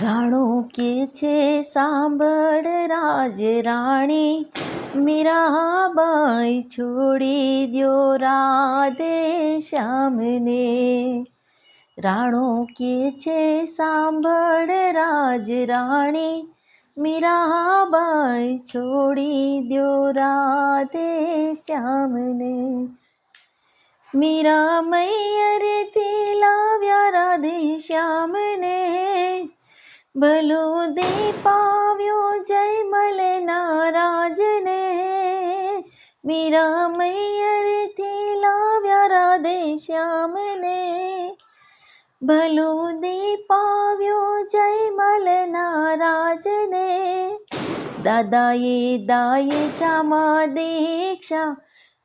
રાણો કે છે સાંભળ રાજ રાણી, મીરાબાઈ છોડી દ્યો રાધે શ્યામને. રાણો કે છે સાંભળ રાજ રાણી, મીરાબાઈ છોડી દ્યો રાધે શ્યામને. મીરા મૈયરથી લાવ્યા રાધે શ્યામને. ભલો દીપાવ્યો જય મલના રાજને મીરા મૈયરથી લાવ્યા રાધે શ્યામને ભલો દીપાવ્યો જય મલના રાજને દાદાએ દાય ચામાં દીક્ષા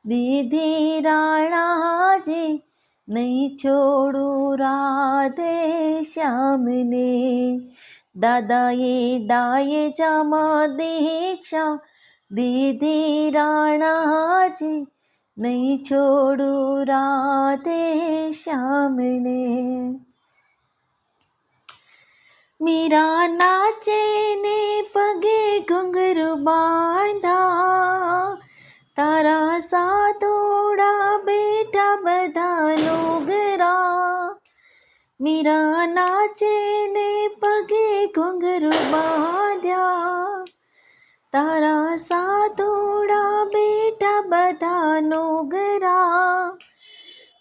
દીધી રાણાજી નહીં છોડું રાધે શ્યામને દાદાએ દાય જામાં દીક્ષા દીધી રાણાજી નહીં છોડું રાધે શ્યામને મીરા નાચે ને પગે ઘુંઘરું બાંધા તારા સાતોડા બેઠા બધા લોગરા મીરા નાચે ને પગે ઘુંઘરું બાંધ્યા. તારા સાતોડા બેઠા બધા નોગરા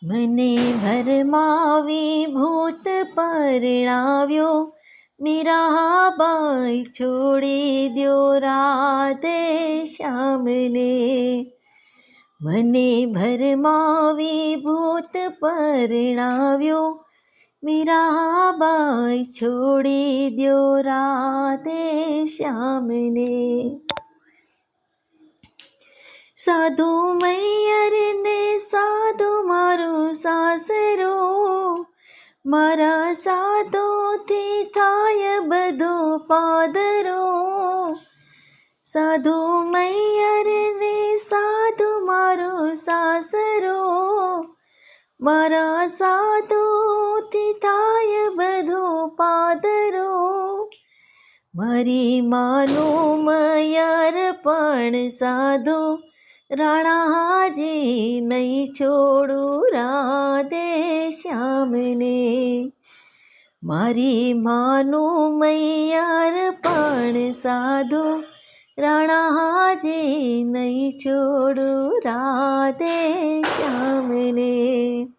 મને ભરમાવી ભૂત પરણાવ્યો. મીરાબાઈ છોડી દ્યો રાધે શ્યામને મને ભરમાવી ભૂત પરણાવ્યો. મીરાબાઈ છોડી દો રાતે શ્યામને. સાધુ મૈયરને, સાધુ મારું સાસરો. મારા સાધુથી થાય બધો પાદરો. સાધુ મૈયરને, સાધુ મારો સાસરો. મારા સાધુથી મારી માનું મયર પણ સાધો, રાણા હાજી નહીં છોડું રાધે શ્યામને. મારી માનું મૈયાર પણ સાધો, રાણા હાજી નહીં છોડું રાધે શ્યામને.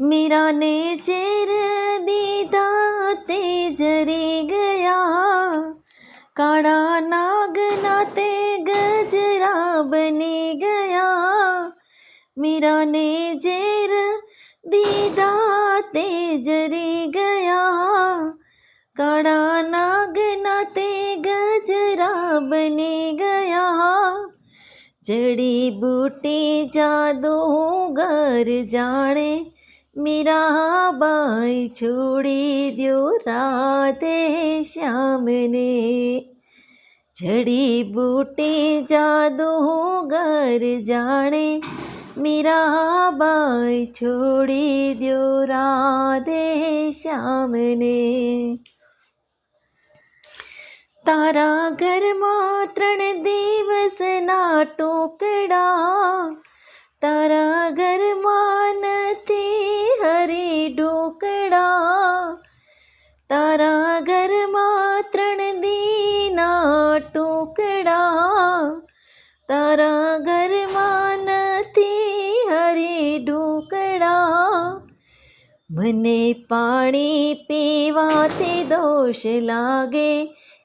મીરાને ચેર દીધા તે જરી ગયા કાળા નાગના તે ગજરા બની ગયા મીરાને ઝેર દીધા તે જરી ગયા કાળા નાગના તે ગજરા બની ગયા જડી બૂટી જાદુગર જાણે મીરાબાઈ છોડી દ્યો રાધે શ્યામને જડી બૂટી જાદુગર જાણે મીરાબાઈ છોડી દ્યો રાધે શ્યામને તારા ઘરમાં ત્રણ દિવસના ટોકડા તારા ઘરમાં નથી હરી ઢોકળા તારા ઘરમાં ત્રણ દીના ટોકડા તારા ઘરમાં નથી હરી ઢોકળા મને પાણી પીવાથી દોષ લાગે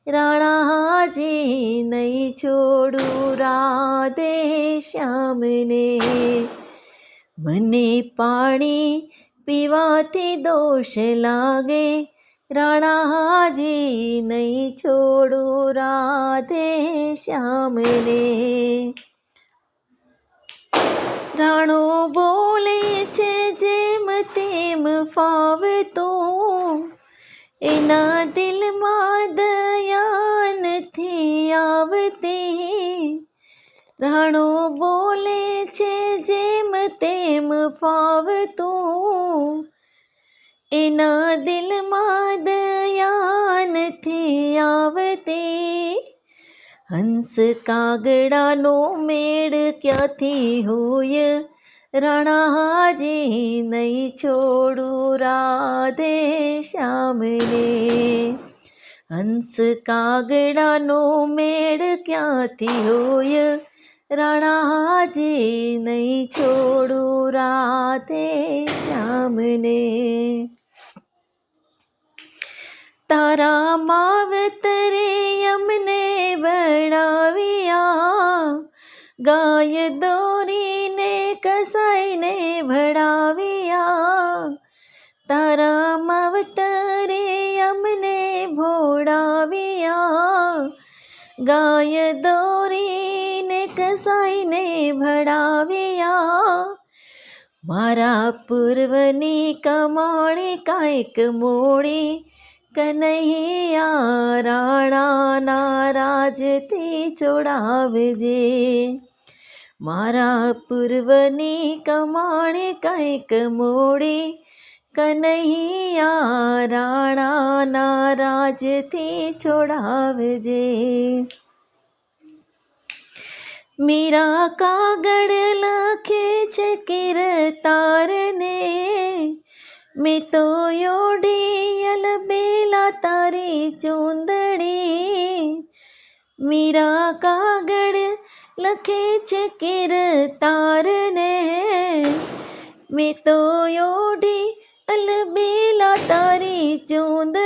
રાણાજી નહીં છોડું રાધે શ્યામને. મને પાણી પીવાથી દોષ લાગે. રાણાજી નહીં છોડું રાધે શ્યામને. રાણો બોલે છે જેમ તેમ ફાવતો. એના દિલમાં દયા નથી આવતી રાણો બોલે છે જેમ તેમ ફાવતું. એના દિલમાં દયા નથી આવતી. હંસ કાગડાનો મેળ ક્યાંથી હોય? રણાજી નહીં છોડું રાધે શ્યામને. હંસ કાગડાનો મેળ ક્યાંથી હોય? રાણાજી નહીં છોડું રાતે શ્યામને. તારા માવતરે અમને ભણાવ્યા ગાય દોરીને કસાઈને ભણાવ્યા તારા માવતરે અમને ભોળાવ્યા. ગાય દોરીને કસાઈને ભણાવ્યા મારા પૂર્વની કમાણી કાંઈક મોડી કનૈયા રાણાના રાજથી છોડાવજે મારા પૂર્વની કમાણી કંઈક મોડી કનૈયા રાણાના રાજથી છોડાવજે મીરા કાગળ લખે છે કિરતારને મેં તો યોડી બેલા તારી ચૂંદડી મીરા કાગળ લખે છે કિરતારને મેં તો યોડી અલબેલા તારી ચૂંદડી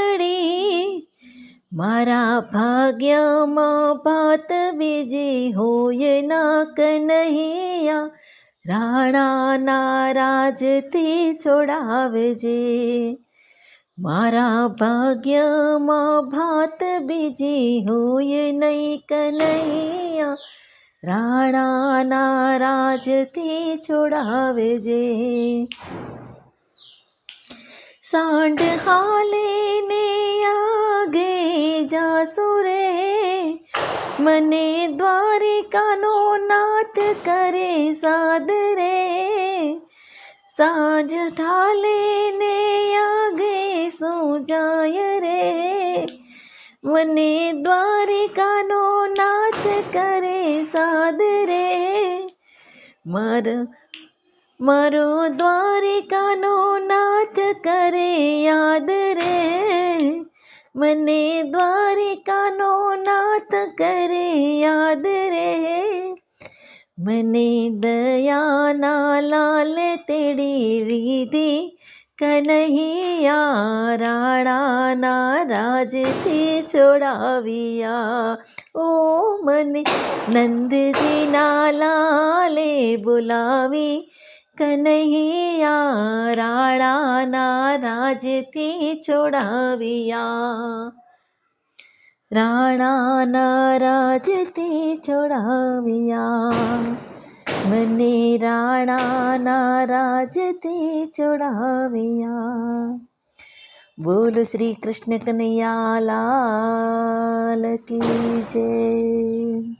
મારા ભાગ્યમાં ભાત બીજી હોય ના કનૈયા રાણાના રાજથી છોડાવજે. મારા ભાગ્યમાં ભાત બીજી હોય નહીં કનૈયા રાણાના રાજથી છોડાવજે. સાંડ હાલે મને દ્વારિકાનો નાથ કરે સાદ રે સાંજ ઢાલે ને આગે શું જાય રે મને દ્વારિકાનો નાથ કરે સાદ રે મારા મારો દ્વારિકાનો નાથ કરે યાદ રે મને દ્વારિકાનો નાથ કરે યાદ રે મને દયાના લાલ તેડી રીધી કનૈયા રાણાના રાજથી છોડાવ્યા ઓ મને નંદજીના લાલે બોલાવી કનૈયા રાણાના રાજથી છોડાવ્યા રાણાના રાજથી છોડાવ્યા મને રાણાના રાજથી છોડાવ્યા બોલો શ્રી કૃષ્ણ કનૈયા લાલ કી જય.